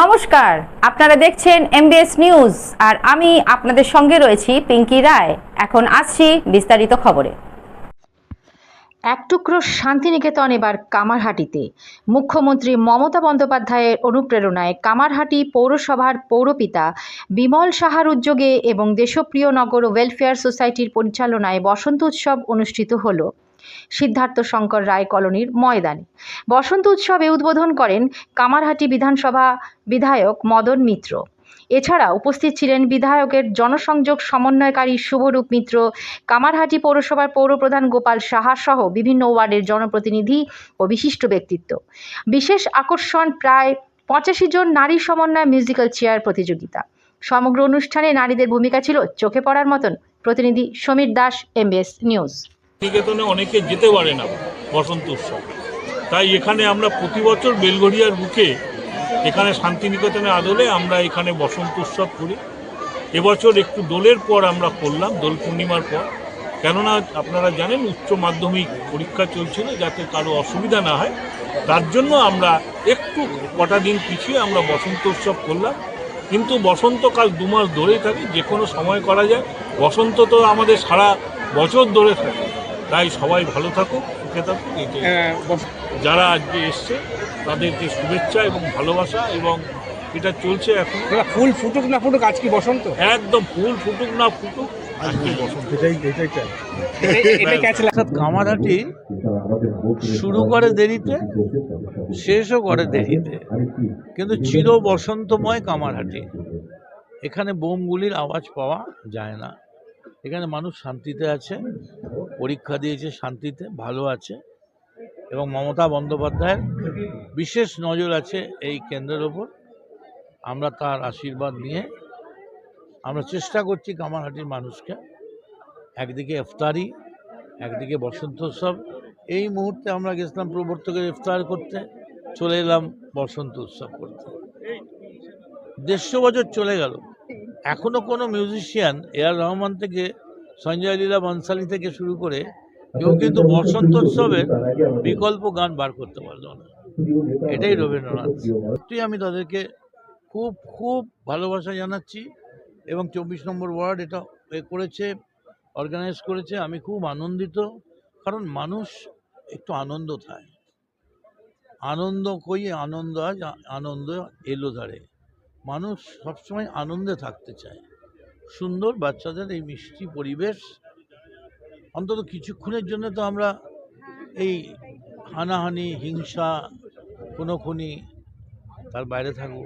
নমস্কার, আপনারা দেখছেন এমবিএস নিউজ আর আমি আপনাদের সঙ্গে রয়েছি পিঙ্কি রায়। এখন আসছি বিস্তারিত খবরে। এক টুকরো শান্তিনিকেতন এবার কামারহাটিতে। মুখ্যমন্ত্রী মমতা বন্দ্যোপাধ্যায়ের অনুপ্রেরণায় কামারহাটি পৌরসভার পৌরপিতা বিমল সাহার উদ্যোগে এবং দেশপ্রিয় নগর ওয়েলফেয়ার সোসাইটির পরিচালনায় বসন্ত উৎসব অনুষ্ঠিত হলো। সিদ্ধার্থ শঙ্কর রায় কলোনির ময়দানে। বসন্ত উৎসবে উদ্বোধন করেন কামারহাটি বিধানসভা বিধায়ক মদন মিত্র। এছাড়া উপস্থিত ছিলেন বিধায়কের জনসংযোগ সমন্বয়কারী শুভরূপ মিত্র, কামারহাটি পৌরসভার পৌরপ্রধান গোপাল সাহা সহ বিভিন্ন ওয়ার্ডের জনপ্রতিনিধি ও বিশিষ্ট ব্যক্তিত্ব। বিশেষ আকর্ষণ প্রায় পঁচাশি জন নারী সমন্বয় মিউজিক্যাল চেয়ার প্রতিযোগিতা। সমগ্র অনুষ্ঠানে নারীদের ভূমিকা ছিল চোখে পড়ার মতন। প্রতিনিধি সমীর দাস এমবিএস নিউজ নিকেতনে অনেকে যেতে পারে না বসন্ত উৎসব। তাই এখানে আমরা প্রতি বছর বেলগড়িয়ার বুকে এখানে শান্তিনিকেতনের আদলে আমরা এখানে বসন্ত উৎসব করি। এবছর একটু দোলের পর আমরা করলাম, দোল পূর্ণিমার পর। কেননা আপনারা জানেন উচ্চ মাধ্যমিক পরীক্ষা চলছিল যাতে কারও অসুবিধা না হয়। তার জন্য আমরা একটু কটা দিন পিছিয়ে আমরা বসন্ত উৎসব করলাম। কিন্তু বসন্তকাল দু মাস ধরেই থাকে যে কোনো সময় করা যায়। বসন্ত তো আমাদের সারা বছর ধরে থাকে। তাই সবাই ভালো থাকুক সুখে থাকুক যারা আজকে এসছে তাদেরকে শুভেচ্ছা এবং ভালোবাসা এবং এটা চলছে এখন। ফুল ফুটুক না ফুটুক আজকে বসন্ত। একদম ফুল ফুটুক না ফুটুক আজকে বসন্ত। এটাই এটাই চাই। অর্থাৎ কামারহাটি শুরু করে দেরিতে শেষও করে দেরিতে। কিন্তু চির বসন্তময় কামারহাটি এখানে বোমগুলির আওয়াজ পাওয়া যায় না। এখানে মানুষ শান্তিতে আছে, পরীক্ষা দিয়েছে শান্তিতে, ভালো আছে এবং মমতা বন্দ্যোপাধ্যায়ের বিশেষ নজর আছে এই কেন্দ্রের ওপর। আমরা তার আশীর্বাদ নিয়ে আমরা চেষ্টা করছি কামারহাটির মানুষকে। একদিকে ইফতারি, একদিকে বসন্ত উৎসব এই মুহূর্তে আমরা গেছিলাম প্রবর্তকের ইফতার করতে, চলে এলাম বসন্ত উৎসব করতে। দেড়শো বছর চলে গেল। এখনও কোনো মিউজিশিয়ান এ আর রহমান থেকে, সঞ্জয় লীলা বনসালি থেকে শুরু করে কেউ কিন্তু বসন্ত উৎসবের বিকল্প গান বার করতে পারল না। এটাই রবীন্দ্রনাথ। সত্যি আমি তাদেরকে খুব খুব ভালোবাসা জানাচ্ছি এবং চব্বিশ নম্বর ওয়ার্ড এটা এ করেছে অর্গানাইজ করেছে। আমি খুব আনন্দিত, কারণ মানুষ একটু আনন্দ চায় আনন্দ কই, আনন্দ আজ, আনন্দ এলো ধারে। মানুষ সবসময় আনন্দে থাকতে চায়। সুন্দর বাচ্চাদের এই মিষ্টি পরিবেশ, অন্তত কিছুক্ষণের জন্য তো আমরা এই হানাহানি, হিংসা কোনো খুনি তার বাইরে থাকব।